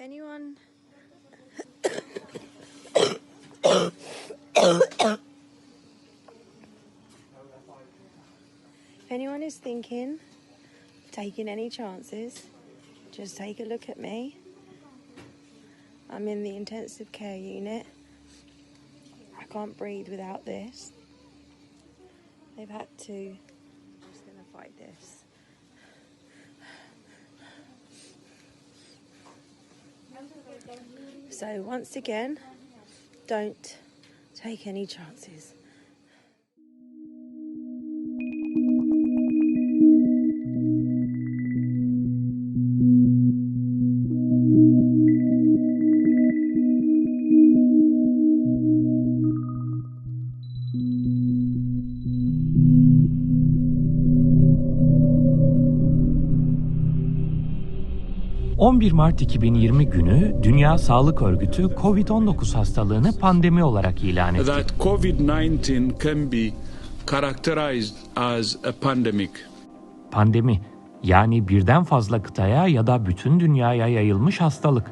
anyone? If anyone is thinking of taking any chances just take a look at me. I'm in the intensive care unit. I can't breathe without this. They've had to i'm just gonna fight this So, once again, don't take any chances. ...11 Mart 2020 günü Dünya Sağlık Örgütü COVID-19 hastalığını pandemi olarak ilan etti. that COVID-19 can be characterized as a pandemic. Pandemi yani birden fazla kıtaya ya da bütün dünyaya yayılmış hastalık.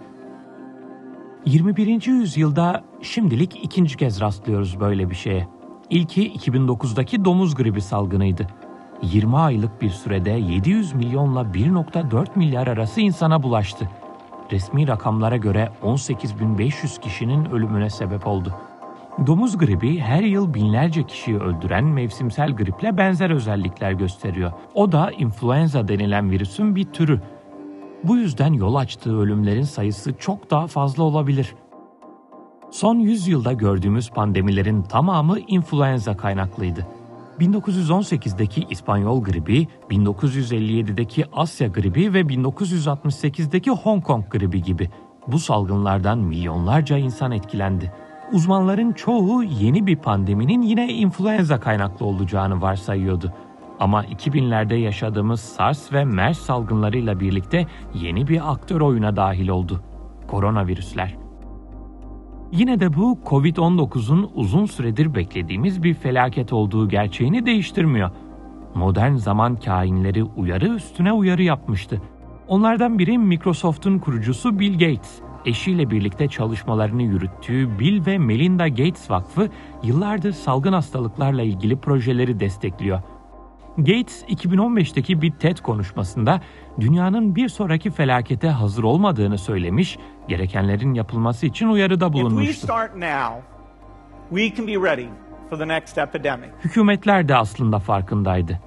21. yüzyılda şimdilik ikinci kez rastlıyoruz böyle bir şeye. İlki 2009'daki domuz gribi salgınıydı. 20 aylık bir sürede 700 milyonla 1.4 milyar arası insana bulaştı. Resmi rakamlara göre 18.500 kişinin ölümüne sebep oldu. Domuz gribi her yıl binlerce kişiyi öldüren mevsimsel griple benzer özellikler gösteriyor. O da influenza denilen virüsün bir türü. Bu yüzden yol açtığı ölümlerin sayısı çok daha fazla olabilir. Son 100 yılda gördüğümüz pandemilerin tamamı influenza kaynaklıydı. 1918'deki İspanyol gribi, 1957'deki Asya gribi ve 1968'deki Hong Kong gribi gibi. Bu salgınlardan milyonlarca insan etkilendi. Uzmanların çoğu yeni bir pandeminin yine influenza kaynaklı olacağını varsayıyordu. Ama 2000'lerde yaşadığımız SARS ve MERS salgınlarıyla birlikte yeni bir aktör oyuna dahil oldu. Koronavirüsler. Yine de bu Covid-19'un uzun süredir beklediğimiz bir felaket olduğu gerçeğini değiştirmiyor. Modern zaman kainleri uyarı üstüne uyarı yapmıştı. Onlardan biri Microsoft'un kurucusu Bill Gates. Eşiyle birlikte çalışmalarını yürüttüğü Bill ve Melinda Gates Vakfı yıllardır salgın hastalıklarla ilgili projeleri destekliyor. Gates 2015'teki bir TED konuşmasında dünyanın bir sonraki felakete hazır olmadığını söylemiş, gerekenlerin yapılması için uyarıda bulunmuştu. Hükümetler de aslında farkındaydı.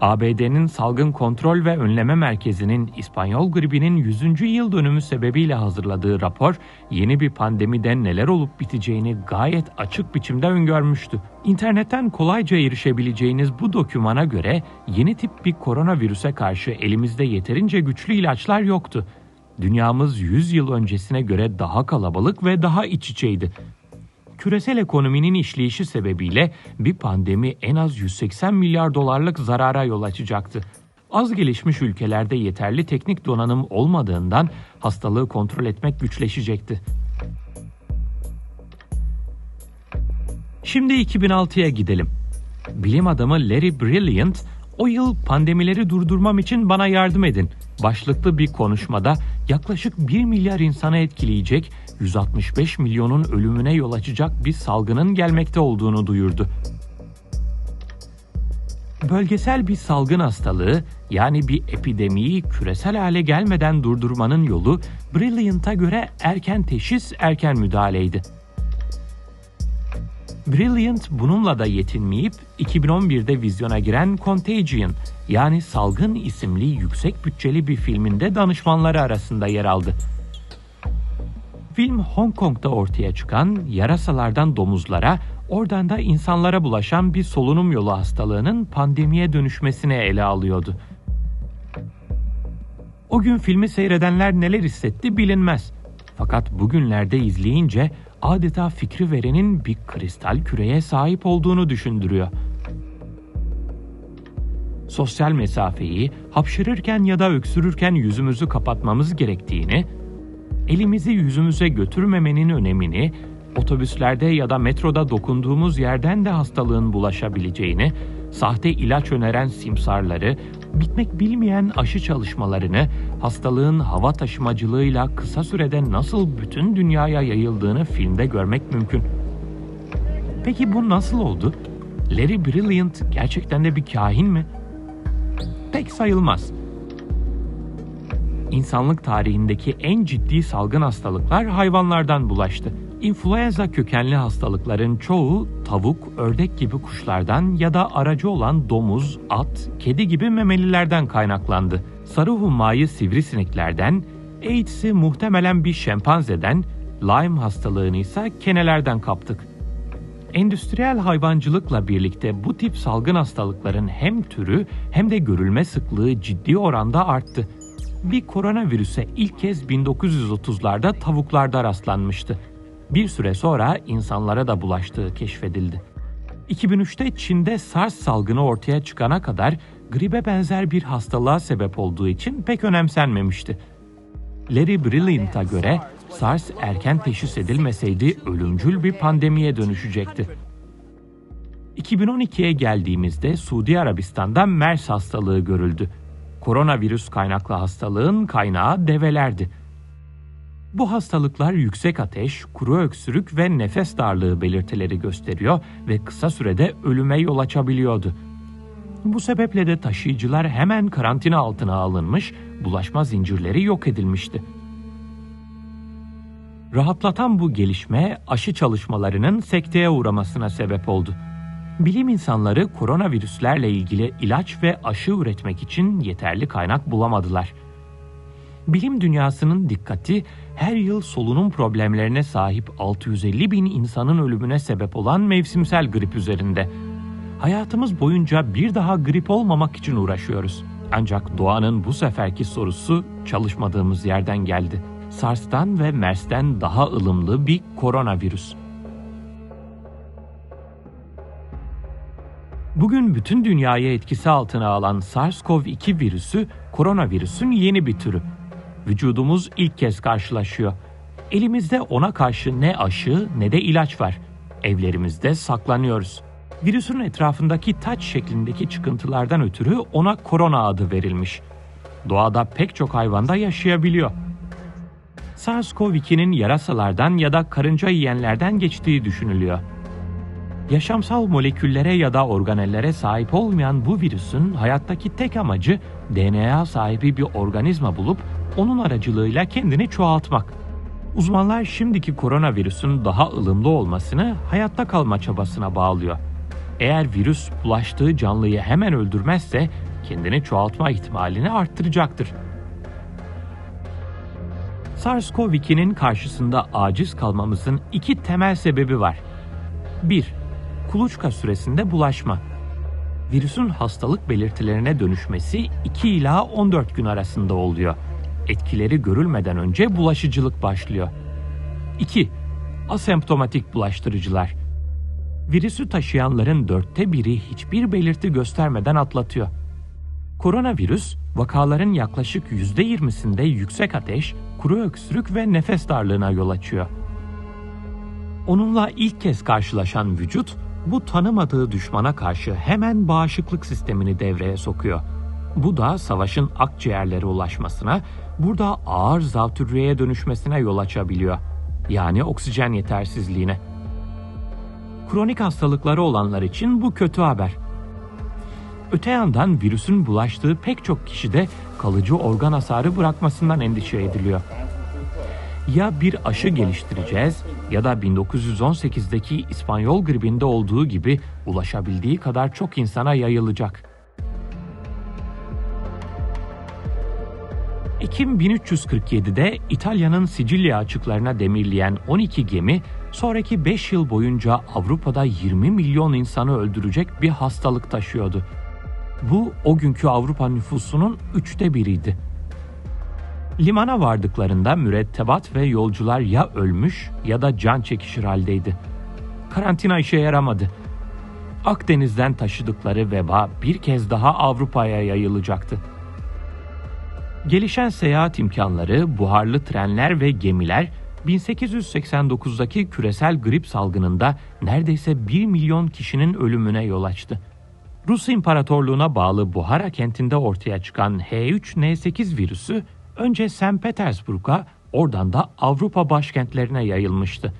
ABD'nin Salgın Kontrol ve Önleme Merkezi'nin İspanyol gribinin 100. yıl dönümü sebebiyle hazırladığı rapor, yeni bir pandemide neler olup biteceğini gayet açık biçimde öngörmüştü. İnternetten kolayca erişebileceğiniz bu dokümana göre yeni tip bir koronavirüse karşı elimizde yeterince güçlü ilaçlar yoktu. Dünyamız 100 yıl öncesine göre daha kalabalık ve daha iç içeydi küresel ekonominin işleyişi sebebiyle bir pandemi en az 180 milyar dolarlık zarara yol açacaktı. Az gelişmiş ülkelerde yeterli teknik donanım olmadığından hastalığı kontrol etmek güçleşecekti. Şimdi 2006'ya gidelim. Bilim adamı Larry Brilliant, o yıl pandemileri durdurmam için bana yardım edin başlıklı bir konuşmada yaklaşık 1 milyar insanı etkileyecek 165 milyonun ölümüne yol açacak bir salgının gelmekte olduğunu duyurdu. Bölgesel bir salgın hastalığı yani bir epidemiyi küresel hale gelmeden durdurmanın yolu Brilliant'a göre erken teşhis, erken müdahaleydi. Brilliant bununla da yetinmeyip 2011'de vizyona giren Contagion yani Salgın isimli yüksek bütçeli bir filminde danışmanları arasında yer aldı. Film Hong Kong'da ortaya çıkan yarasalardan domuzlara, oradan da insanlara bulaşan bir solunum yolu hastalığının pandemiye dönüşmesine ele alıyordu. O gün filmi seyredenler neler hissetti bilinmez. Fakat bugünlerde izleyince adeta fikri verenin bir kristal küreye sahip olduğunu düşündürüyor. Sosyal mesafeyi hapşırırken ya da öksürürken yüzümüzü kapatmamız gerektiğini, elimizi yüzümüze götürmemenin önemini, otobüslerde ya da metroda dokunduğumuz yerden de hastalığın bulaşabileceğini, sahte ilaç öneren simsarları, bitmek bilmeyen aşı çalışmalarını, hastalığın hava taşımacılığıyla kısa sürede nasıl bütün dünyaya yayıldığını filmde görmek mümkün. Peki bu nasıl oldu? Larry Brilliant gerçekten de bir kahin mi? Pek sayılmaz. İnsanlık tarihindeki en ciddi salgın hastalıklar hayvanlardan bulaştı. İnfluenza kökenli hastalıkların çoğu tavuk, ördek gibi kuşlardan ya da aracı olan domuz, at, kedi gibi memelilerden kaynaklandı. Sarı hummayı sivrisineklerden, AIDS'i muhtemelen bir şempanzeden, Lyme hastalığını ise kenelerden kaptık. Endüstriyel hayvancılıkla birlikte bu tip salgın hastalıkların hem türü hem de görülme sıklığı ciddi oranda arttı. Bir koronavirüse ilk kez 1930'larda tavuklarda rastlanmıştı. Bir süre sonra insanlara da bulaştığı keşfedildi. 2003'te Çin'de SARS salgını ortaya çıkana kadar gribe benzer bir hastalığa sebep olduğu için pek önemsenmemişti. Larry Brilliant'a göre SARS erken teşhis edilmeseydi ölümcül bir pandemiye dönüşecekti. 2012'ye geldiğimizde Suudi Arabistan'da MERS hastalığı görüldü. Koronavirüs kaynaklı hastalığın kaynağı develerdi. Bu hastalıklar yüksek ateş, kuru öksürük ve nefes darlığı belirtileri gösteriyor ve kısa sürede ölüme yol açabiliyordu. Bu sebeple de taşıyıcılar hemen karantina altına alınmış, bulaşma zincirleri yok edilmişti. Rahatlatan bu gelişme aşı çalışmalarının sekteye uğramasına sebep oldu. Bilim insanları koronavirüslerle ilgili ilaç ve aşı üretmek için yeterli kaynak bulamadılar. Bilim dünyasının dikkati her yıl solunum problemlerine sahip 650 bin insanın ölümüne sebep olan mevsimsel grip üzerinde. Hayatımız boyunca bir daha grip olmamak için uğraşıyoruz. Ancak doğanın bu seferki sorusu çalışmadığımız yerden geldi. SARS'tan ve MERS'ten daha ılımlı bir koronavirüs. Bugün bütün dünyayı etkisi altına alan SARS-CoV-2 virüsü koronavirüsün yeni bir türü. Vücudumuz ilk kez karşılaşıyor. Elimizde ona karşı ne aşı ne de ilaç var. Evlerimizde saklanıyoruz. Virüsün etrafındaki taç şeklindeki çıkıntılardan ötürü ona korona adı verilmiş. Doğada pek çok hayvanda yaşayabiliyor. SARS-CoV-2'nin yarasalardan ya da karınca yiyenlerden geçtiği düşünülüyor. Yaşamsal moleküllere ya da organellere sahip olmayan bu virüsün hayattaki tek amacı DNA sahibi bir organizma bulup onun aracılığıyla kendini çoğaltmak. Uzmanlar şimdiki koronavirüsün daha ılımlı olmasını hayatta kalma çabasına bağlıyor. Eğer virüs bulaştığı canlıyı hemen öldürmezse kendini çoğaltma ihtimalini arttıracaktır. SARS-CoV-2'nin karşısında aciz kalmamızın iki temel sebebi var. 1. Kuluçka süresinde bulaşma. Virüsün hastalık belirtilerine dönüşmesi 2 ila 14 gün arasında oluyor. Etkileri görülmeden önce bulaşıcılık başlıyor. 2. Asemptomatik bulaştırıcılar. Virüsü taşıyanların dörtte biri hiçbir belirti göstermeden atlatıyor. Koronavirüs, vakaların yaklaşık %20'sinde yüksek ateş, kuru öksürük ve nefes darlığına yol açıyor. Onunla ilk kez karşılaşan vücut, bu tanımadığı düşmana karşı hemen bağışıklık sistemini devreye sokuyor. Bu da savaşın akciğerlere ulaşmasına, burada ağır zatürreye dönüşmesine yol açabiliyor. Yani oksijen yetersizliğine. Kronik hastalıkları olanlar için bu kötü haber. Öte yandan virüsün bulaştığı pek çok kişide kalıcı organ hasarı bırakmasından endişe ediliyor. Ya bir aşı geliştireceğiz ya da 1918'deki İspanyol gribinde olduğu gibi ulaşabildiği kadar çok insana yayılacak. Ekim 1347'de İtalya'nın Sicilya açıklarına demirleyen 12 gemi sonraki 5 yıl boyunca Avrupa'da 20 milyon insanı öldürecek bir hastalık taşıyordu. Bu o günkü Avrupa nüfusunun üçte biriydi. Limana vardıklarında mürettebat ve yolcular ya ölmüş ya da can çekişir haldeydi. Karantina işe yaramadı. Akdeniz'den taşıdıkları veba bir kez daha Avrupa'ya yayılacaktı. Gelişen seyahat imkanları, buharlı trenler ve gemiler 1889'daki küresel grip salgınında neredeyse 1 milyon kişinin ölümüne yol açtı. Rus İmparatorluğu'na bağlı Buhara kentinde ortaya çıkan H3N8 virüsü önce St. Petersburg'a, oradan da Avrupa başkentlerine yayılmıştı.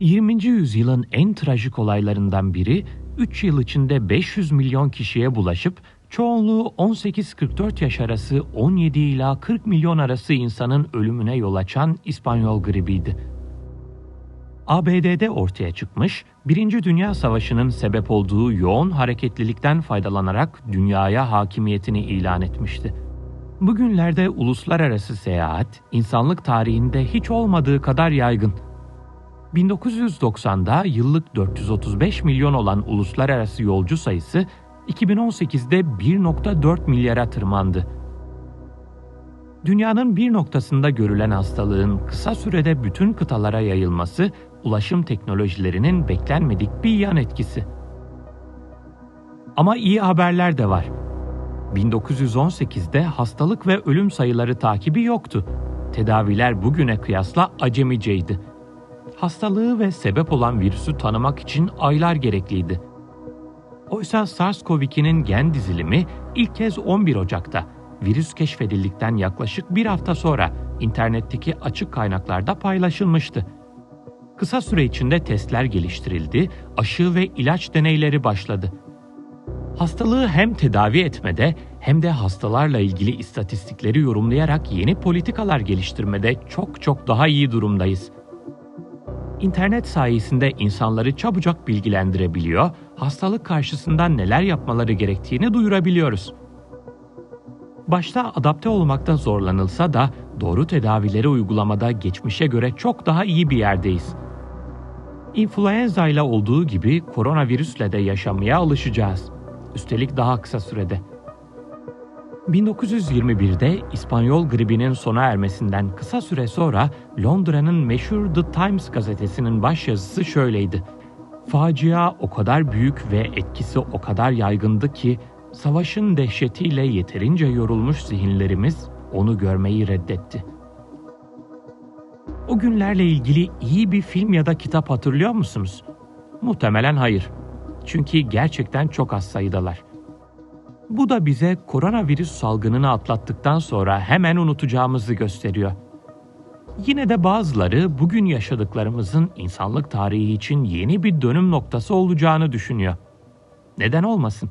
20. yüzyılın en trajik olaylarından biri 3 yıl içinde 500 milyon kişiye bulaşıp çoğunluğu 18-44 yaş arası 17 ila 40 milyon arası insanın ölümüne yol açan İspanyol gribiydi. ABD'de ortaya çıkmış, Birinci Dünya Savaşı'nın sebep olduğu yoğun hareketlilikten faydalanarak dünyaya hakimiyetini ilan etmişti. Bugünlerde uluslararası seyahat, insanlık tarihinde hiç olmadığı kadar yaygın. 1990'da yıllık 435 milyon olan uluslararası yolcu sayısı 2018'de 1.4 milyara tırmandı. Dünyanın bir noktasında görülen hastalığın kısa sürede bütün kıtalara yayılması, ulaşım teknolojilerinin beklenmedik bir yan etkisi. Ama iyi haberler de var. 1918'de hastalık ve ölüm sayıları takibi yoktu. Tedaviler bugüne kıyasla acemiceydi. Hastalığı ve sebep olan virüsü tanımak için aylar gerekliydi. Oysa SARS-CoV-2'nin gen dizilimi ilk kez 11 Ocak'ta virüs keşfedildikten yaklaşık bir hafta sonra internetteki açık kaynaklarda paylaşılmıştı. Kısa süre içinde testler geliştirildi, aşı ve ilaç deneyleri başladı. Hastalığı hem tedavi etmede hem de hastalarla ilgili istatistikleri yorumlayarak yeni politikalar geliştirmede çok çok daha iyi durumdayız. İnternet sayesinde insanları çabucak bilgilendirebiliyor, hastalık karşısında neler yapmaları gerektiğini duyurabiliyoruz. Başta adapte olmakta zorlanılsa da doğru tedavileri uygulamada geçmişe göre çok daha iyi bir yerdeyiz. İnfluenza ile olduğu gibi koronavirüsle de yaşamaya alışacağız. Üstelik daha kısa sürede. 1921'de İspanyol gribinin sona ermesinden kısa süre sonra Londra'nın meşhur The Times gazetesinin başyazısı şöyleydi. Facia o kadar büyük ve etkisi o kadar yaygındı ki savaşın dehşetiyle yeterince yorulmuş zihinlerimiz onu görmeyi reddetti. O günlerle ilgili iyi bir film ya da kitap hatırlıyor musunuz? Muhtemelen hayır. Çünkü gerçekten çok az sayıdalar. Bu da bize koronavirüs salgınını atlattıktan sonra hemen unutacağımızı gösteriyor. Yine de bazıları bugün yaşadıklarımızın insanlık tarihi için yeni bir dönüm noktası olacağını düşünüyor. Neden olmasın?